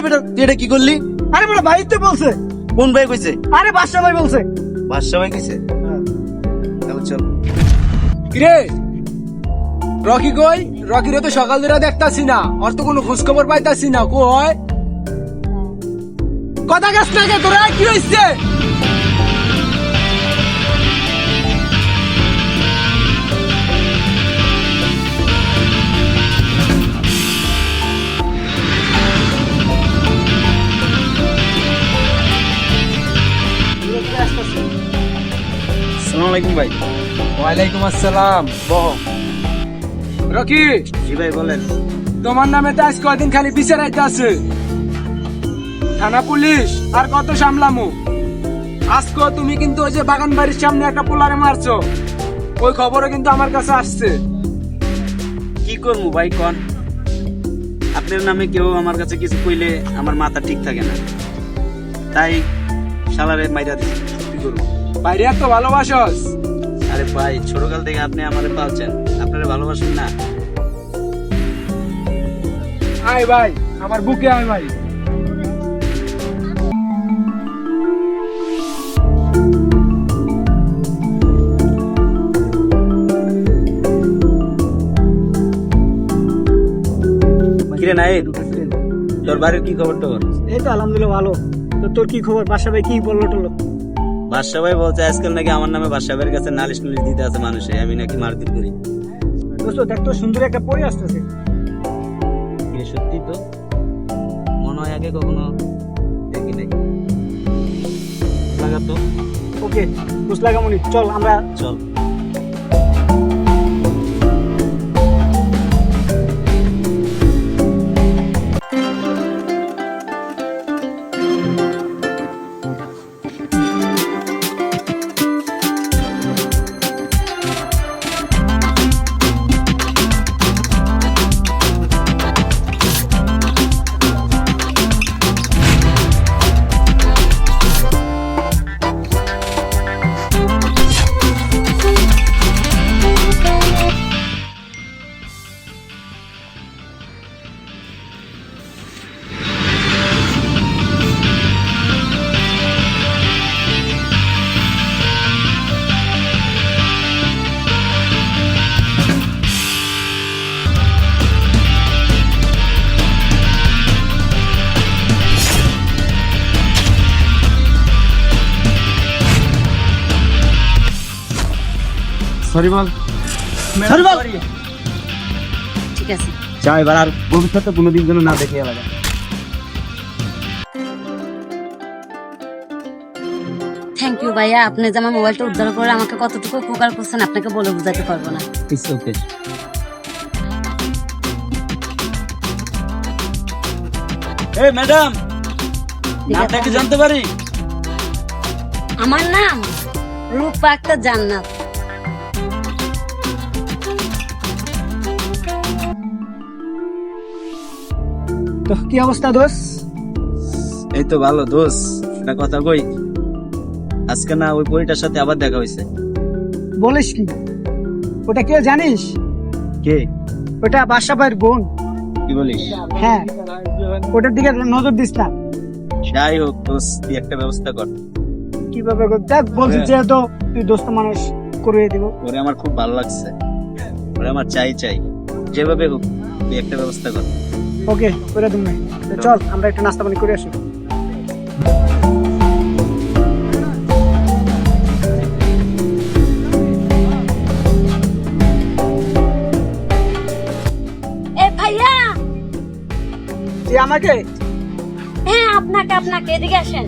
এই বেটা তুই এটা কি করলি? আরে বলে ভাই তো বলছে। কোন ভাই কইছে? আরে বাদশা ভাই বলছে। বাদশা ভাই কইছে? তাহলে চল। কিরে? রকি কই? রকির তো সকাল ধরে দেখতাছি না। ওর তো কোনো খোঁজ খবর পাইতাছি না। কই? কথা গাছ না কে তোরা কি হইছে? আসসালামু আলাইকুম ভাই। ওয়ালাইকুম আসসালাম। বহ। রকি জি ভাই বলেন। তোমার নামে তো আজ কয়দিন খালি বিচার আছে। থানা পুলিশ আর কত সামলামু? আজকে তুমি কিন্তু ওই যে বাগান বাড়ির সামনে একটা পোলারে মারছো। ওই খবরও কিন্তু আমার কাছে আসছে। কি করব ভাই কন? আপনার নামে কেউ আমার কাছে কিছু কইলে আমার মাথা ঠিক থাকে না। তাই শালারে মাইরা দিছি কি করব। বাইরে এত ভালোবাসস? আরে ভাই ছোটকাল থেকে আপনি আমারে পালছেন। আপনারা ভালোবাসেন না। আয় ভাই আমার বুকে আয় ভাই। কিরে নাই তোর বাড়ির কি খবর টবর? এই তো আলহামদুলিল্লাহ ভালো। তো তোর কি খবর? বাদশা ভাই কি বলল টলো বাদশা ভাই বলছে আজকাল নাকি আমার নামে বাদশা ভাইয়ের কাছে নালিশ নালিশ দিতে আছে মানুষে আমি নাকি মারপিট করি। দোস্ত দেখ তো সুন্দর একটা পরি আসতেছে। সত্যি তো? মনে হয় আগে কখনো দেখি নাই। লাগাতো ওকে বুঝলা লাগামনি। চল আমরা চল। সরি বল ঠিক আছে। যা এবার আর ভবিষ্যতে কোনোদিন যেন না দেখে এলাকা থ্যাংক ইউ ভাইয়া। আপনি যে আমার মোবাইলটা উদ্ধার করে আমাকে কতটুকু উপকার করছেন আপনাকে বলে বোঝাতে পারব না। ইটস ওকে এই ম্যাডাম নামটা কি জানতে পারি? আমার নাম রূপা একটা জান্নাত। তো কি অবস্থা দোষ এই তো ভালো দোষ একটা কথা কই? আজকে না ওই পরিটার সাথে আবার দেখা হয়েছে। বলিস কি? ওটা কে জানিস? কে? ওটা বাদশা ভাইয়ের বোন। কি বলিস? হ্যাঁ। ওটার দিকে নজর দিস না। যাই হোক দোষ তুই একটা ব্যবস্থা কর। কীভাবে কর- দেখ বলছি হ্যাঁ। যেহেতু তুই দোস্ত মানুষ করে দিব। ওরে আমার খুব ভালো লাগছে। ওরে আমার চাই চাই। যেভাবে হোক তুই একটা ব্যবস্থা কর। ওকে করে দিন চল আমরা একটু নাস্তা পানি করে আসি। আমাকে? হ্যাঁ আপনাকে আপনাকে এদিকে আসেন।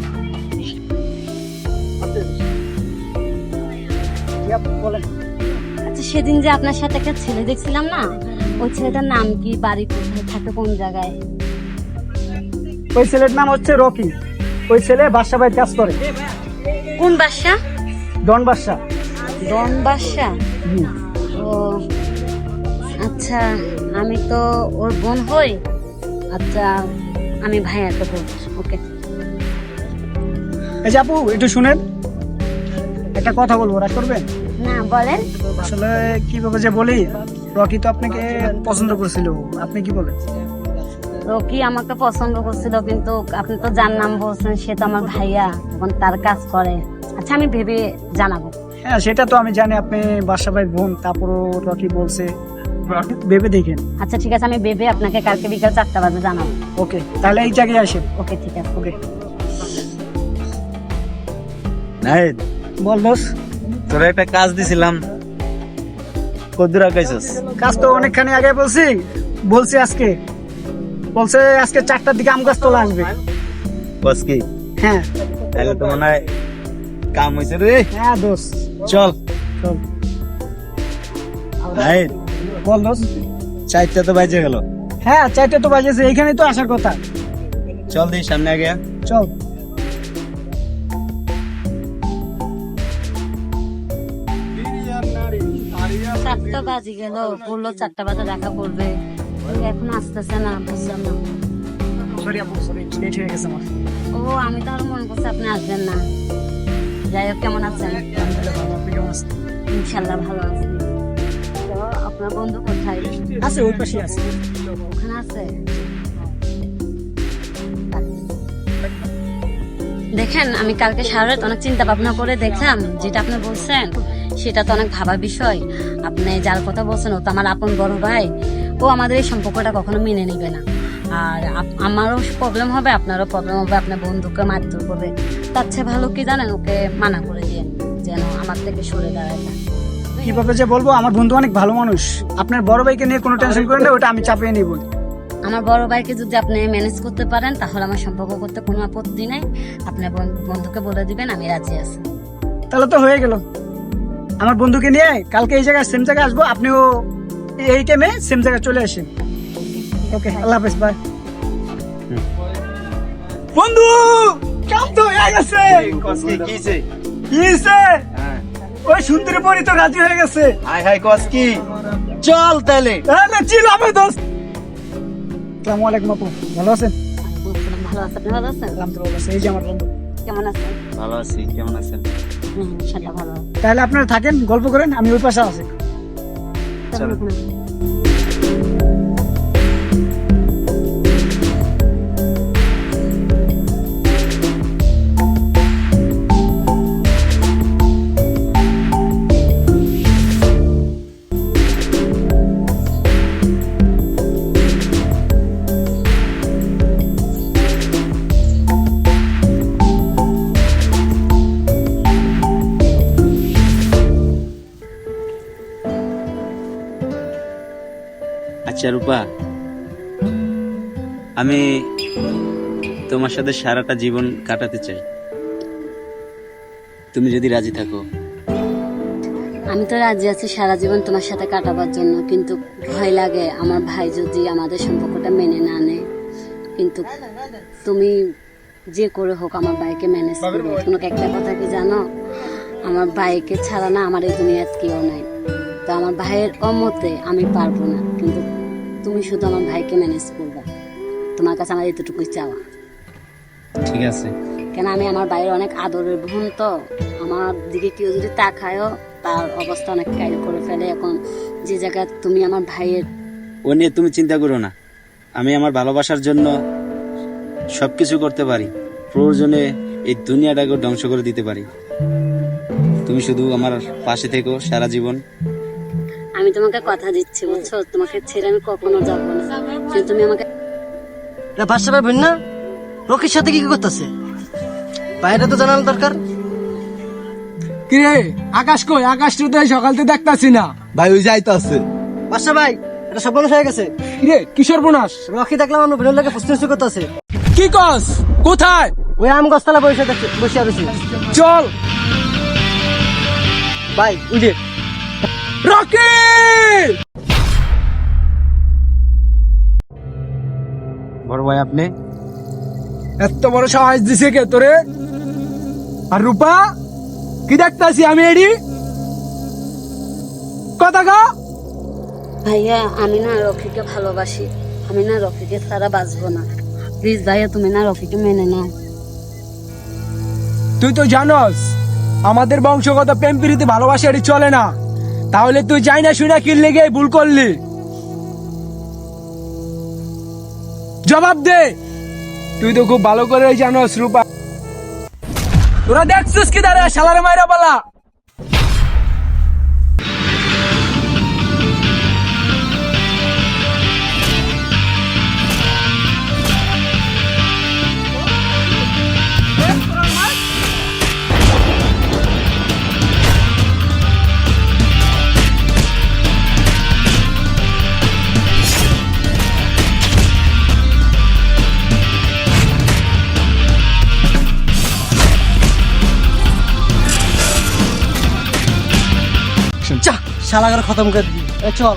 বলেন। আচ্ছা সেদিন যে আপনার সাথে একটা ছেলে দেখছিলাম না ওই ছেলেটার নাম কি? বাড়ি কোথায় থাকে কোন জায়গায়? ওই ছেলের নাম হচ্ছে রকি। ওই ছেলে বাদশা ভাইয়ের কাজ করে। কোন বাসা ডন বাদশা। ডন বাসা ও আচ্ছা আমি তো ওর বোন হই। আচ্ছা আমি ভাইয়াকে বলব ওকে। এই যে আপু একটু শুনেন। একটা কথা বলব রাগ করবেন? না বলেন। আসলে কীভাবে যে বলি রকি তো আপনাকে পছন্দ করছিল। আপনি কি বলেন? রকি আমাকে পছন্দ করছিল কিন্তু আপনি তো যার নাম বলছেন সে তো আমার ভাইয়া এখন তার কাজ করে। আচ্ছা আমি ভেবে জানাব। হ্যাঁ সেটা তো আমি জানি আপনি বাসা ভাই বোন তারপরও রকি বলছে। ভেবে দেখেন। আচ্ছা ঠিক আছে আমি ভেবে আপনাকে কালকে বিকাল চারটা বাজে জানাব। ওকে তাহলে এই জায়গায় আসেন। ওকে ঠিক আছে। ওকে। নাহিদ বল বস। তোরা একটা কাজ দিছিলাম। কদ্দুর আগাইছস কাজ তো অনেকখানি আগে বলছি বলছি আজকে। বলছে আজকে চারটার দিকে আম গাছ তোলা আসবে বস কি? হ্যাঁ। তাহলে তো মনে হয় কাম হয়েছে রে। হ্যাঁ দোষ চল। চল। নাহিদ বল দোষ চারটা তো বাজে গেল। হ্যাঁ চারটে তো বাজেছে এইখানে তো আসার কথা। চল দিই সামনে আগে। চল। বাজে গেল বলল চারটা বাজে দেখা করবে। এখন আসতেছে না বুঝলাম না। ও আমি তো আরও মনে করছি আপনি আসবেন না। যাই হোক কেমন আছেন? কেমন ইনশাল্লাহ ভালো আছি। তো আপনার বন্ধু কোথায়? আছে ওই পাশে আছে। ওখানে আছে? দেখেন আমি কালকে সারা অনেক চিন্তা ভাবনা করে দেখলাম যেটা আপনি বলছেন। সেটা তো অনেক ভাবার বিষয়। আপনি যার কথা বলছেন ও তো আমার আপন বড় ভাই। ও আমাদের এই সম্পর্কটা কখনো মেনে নেবে না। আর আমারও প্রবলেম হবে আপনারও প্রবলেম হবে আপনার বন্ধুকে মারধর করবে। তার চেয়ে ভালো কি জানেন ওকে মানা করে দিয়ে যেন আমার থেকে সরে দাঁড়ায়। না কীভাবে যে বলব আমার বন্ধু অনেক ভালো মানুষ। আপনার বড় ভাইকে নিয়ে কোনো টেনশন করেন না ওটা আমি চাপিয়ে নিব। আমার বড় ভাইকে যদি আপনি ম্যানেজ করতে পারেন তাহলে আমার সম্পর্ক করতে কোনো আপত্তি নেই। আপনার বন্ধুকে বলে দিবেন আমি রাজি আছি। তাহলে তো হয়ে গেল। আমার বন্ধুকে নিয়ে কালকে এই জায়গায় সেম জায়গায় আসব। আপনিও এই টাইমে সেম জায়গায় চলে আসেন। ওকে আল্লাহ হাফেজ বাই বন্ধু কাম তো হয়ে গেছে। কি কিছে? হ্যাঁ। ওই সুন্দরী পরি তো রাজি হয়ে গেছে। হাই হাই কস কি চল তাহলে। তাহলে চিল হবে দোস্ত। আসসালামু আলাইকুম আপু। ভালো আছেন? ভালো আছে আপনি ভালো আছেন? আলহামদুলিল্লাহ এই যে আমার বন্ধু। কেমন আছেন? ভালো আছি কেমন আছেন? তাহলে আপনারা থাকেন গল্প করেন আমি ওই পাশে আছি। আচ্ছা রূপা। আমি তোমার সাথে সারাটা জীবন কাটাতে চাই। তুমি যদি রাজি থাকো। আমি তো রাজি আছি সারা জীবন তোমার সাথে কাটাবার জন্য, কিন্তু ভয় লাগে আমার ভাই যদি আমাদের সম্পর্কটা মেনে না নেয়। কিন্তু তুমি যে করে হোক আমার ভাইকে ম্যানেজ করবে তোমাকে একটা কথা কি জানো? আমার ভাইকে ছাড়া না আমার এই দুনিয়াত কেউ নাই। তো আমার ভাইয়ের অমতে আমি পারব না, কিন্তু তুমি শুধু আমার ভাইকে ম্যানেজ করবে। তোমার কাছে আমার এতটুকুই চাওয়া। ঠিক আছে। কেন আমি আমার বাইরে অনেক আদরের বোন তো? আমার দিকে কেউ যদি তাকায়ও তার অবস্থা অনেক কাইল করে ফেলে। এখন যে জায়গায় তুমি আমার ভাইয়ের ও নিয়ে তুমি চিন্তা করো না। আমি আমার ভালোবাসার জন্য সবকিছু করতে পারি। প্রয়োজনে এই দুনিয়াটাকে ধ্বংস করে দিতে পারি। তুমি শুধু আমার পাশে থেকো সারা জীবন। আমি তোমাকে কথা দিচ্ছি বুঝছ? তোমাকে ছেড়ে আমি কখনো যাব না। কিন্তু তুমি আমাকে বাসা পাবেন না? রকির সাথে কি কি করতেছে? বাইরে তো জানানো দরকার। কিরে আকাশ কই? আকাশ তো সকাল থেকে দেখতাছি না। ভাই ওই যাইতে আছে বাসা ভাই এটা সব হয়ে গেছে। কিরে কিশোর বোনাস রকি দেখলাম আমার বোনের ফুসফুস করতেছে। কি কস? কোথায়? ওই আম গাছতলা বসে দেখছে বসে আছে। চল। ভাই উঠে রকি বড় ভাই আপনি? এত বড় সাহস দিছে কে তোরে? আর রূপা কি দেখতাছি আমি এডি? কথা গা ভাইয়া আমি না রফিকে ভালোবাসি। আমি না রফিকে ছাড়া বাঁচবো না। প্লিজ ভাইয়া তুমি না রফিকে মেনে নাও। তুই তো জানস আমাদের বংশগত প্রেম প্রীতি ভালোবাসা এটি চলে না। তাহলে তুই যাই না শুনে কিনলে গিয়ে ভুল করলি। জবাব দে। তুই তো খুব ভালো করে জানো রূপা। তোরা দেখছিস কি দাঁড়া সালার মায়েরা পালা। শালাগার খতম করে দিবি। চল।